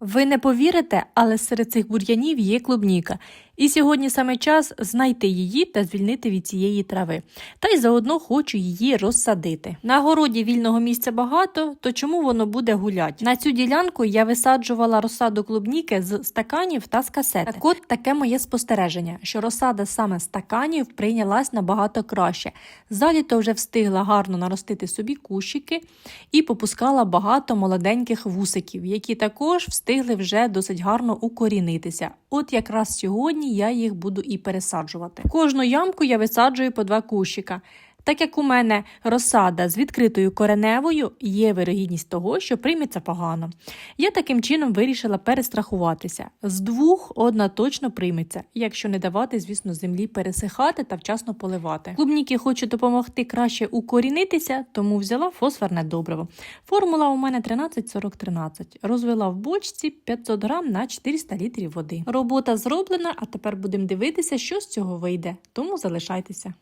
Ви не повірите, але серед цих бур'янів є клубніка. І сьогодні саме час знайти її та звільнити від цієї трави. Та й заодно хочу її розсадити. На городі вільного місця багато, то чому воно буде гулять? На цю ділянку я висаджувала розсаду клубніки з стаканів та з касети. Так от таке моє спостереження, що розсада саме стаканів прийнялась набагато краще. За літо вже встигла гарно наростити собі кущики і попускала багато молоденьких вусиків, які також встигли вже досить гарно укорінитися. От якраз сьогодні я їх буду і пересаджувати. Кожну ямку я висаджую по два кущика. Так як у мене розсада з відкритою кореневою, є вирогідність того, що прийметься погано. Я таким чином вирішила перестрахуватися. З двох одна точно прийметься, якщо не давати, звісно, землі пересихати та вчасно поливати. Клубніки хочу допомогти краще укорінитися, тому взяла фосфорне добриво. Формула у мене 13-40-13. Розвела в бочці 500 грам на 400 літрів води. Робота зроблена, а тепер будемо дивитися, що з цього вийде. Тому залишайтеся.